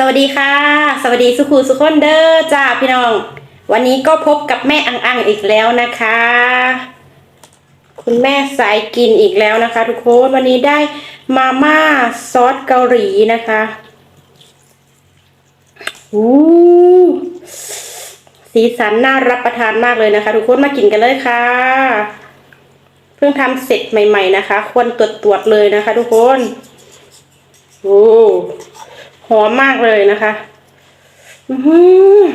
สวัสดีค่ะ สวัสดีสุขูสุขคนเด้อจ้าพี่น้อง วันนี้ก็พบกับแม่อังอังอีกแล้วนะคะ คุณแม่สายกินอีกแล้วนะคะ ทุกคนวันนี้ได้มาม่าซอสเกาหลีนะคะอู้สีสันน่ารับประทานมากเลยนะคะ ทุกคนมากินกันเลยค่ะ เพิ่งทำเสร็จใหม่ ๆนะคะ ควรตรวจตรวจๆเลยนะคะ ทุกคนโอ้ หอมมากเลยนะคะอือ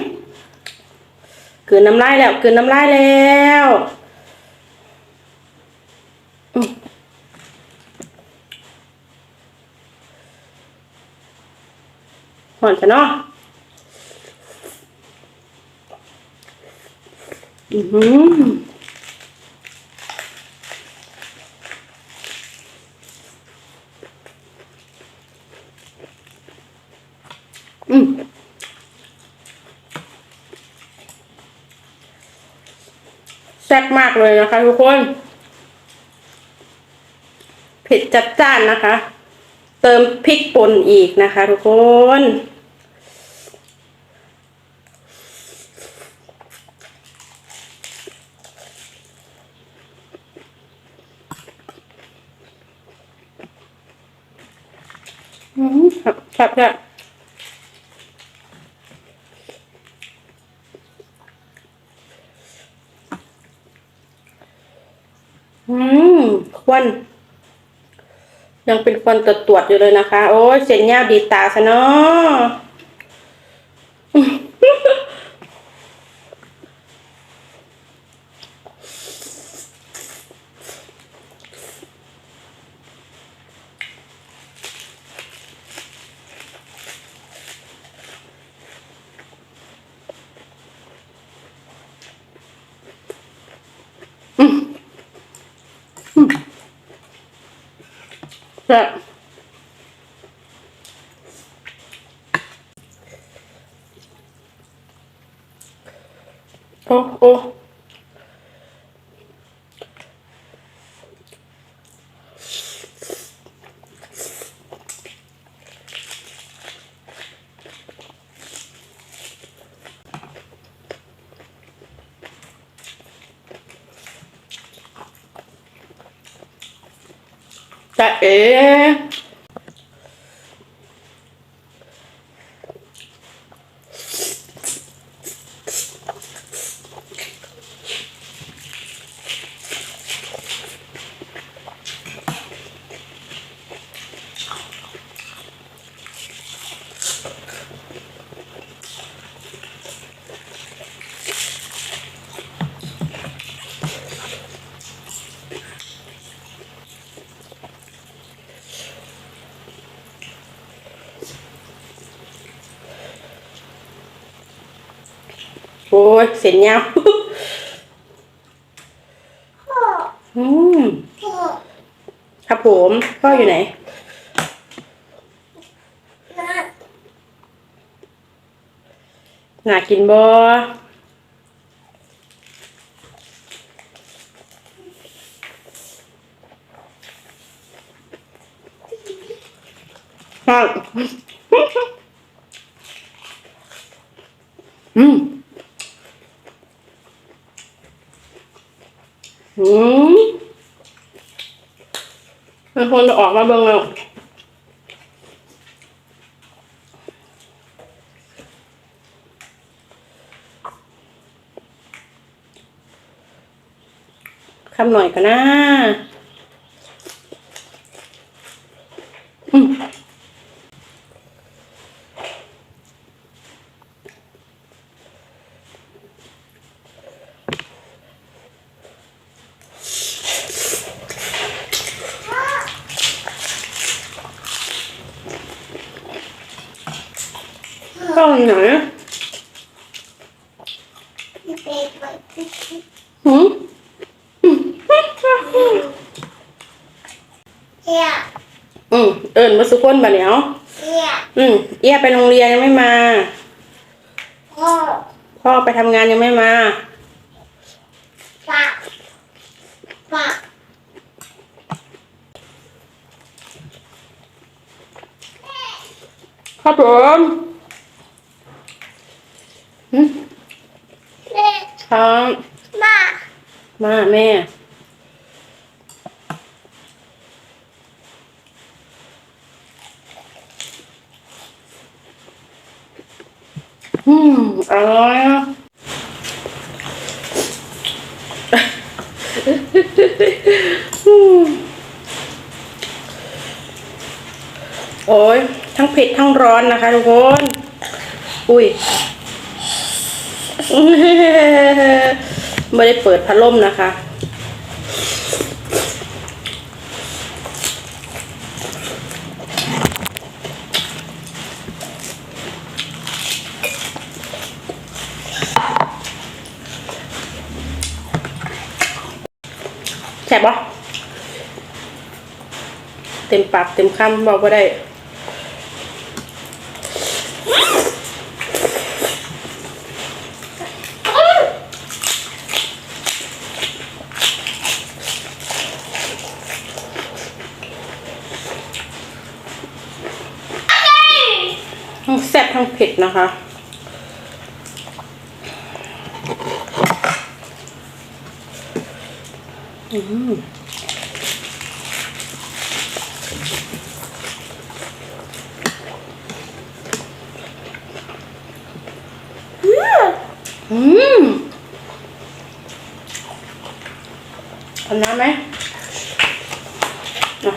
กืนน้ำลายแล้วกืนน้ำลายแล้วอืมหอนจะเนาะอือ ออืมแซ่บมากเลยนะคะทุกคน เผ็ดจัดจ้านนะคะ เติมพริกป่นอีกนะคะทุกคนอืมครับครับครับ อืม ควัน ยังเป็นควันตรวจๆอยู่เลยนะคะ โอ้ยเส้นยาวดีตาซะเนาะ แซ่บโอ้โอ้จะเอ๋โอ้ยเส้นยาวอืมครับผมพ่ออยู่ไหนน่ากินบ่ครับ อืม อืม มันคนจะออกมาเบิ่งแล้วคำหน่อยก็นนะอืม ต้องไหนอะหืม Yeah, อืมเอิญมาสุกคนบ่เนียว yeah, อืมเอียไปโรงเรียนยังไม่มา oh, พ่อไปทำงานยังไม่มา pop, pop, ครับผม ท้องมามาแม่ อืมอร่อยอะโอ้ยทั้งเผ็ดทั้งร้อนนะคะทุกคน อุ้ย ไม่ได้เปิดพัดลมนะคะ แซ่บปะเต็มปากเต็มคำบอกว่าได้ ทั้งแซ่บทั้งเผ็ดนะคะ อืมอืมเอาน้ำไหมอ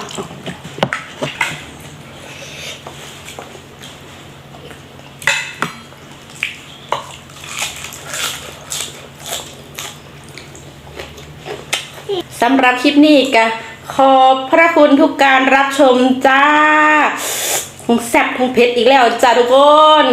ะ สำหรับคลิปนี้ก็ขอบพระคุณทุกการรับชมจ้าคงแซ่บคงเผ็ดอีกแล้วจ้าทุกคน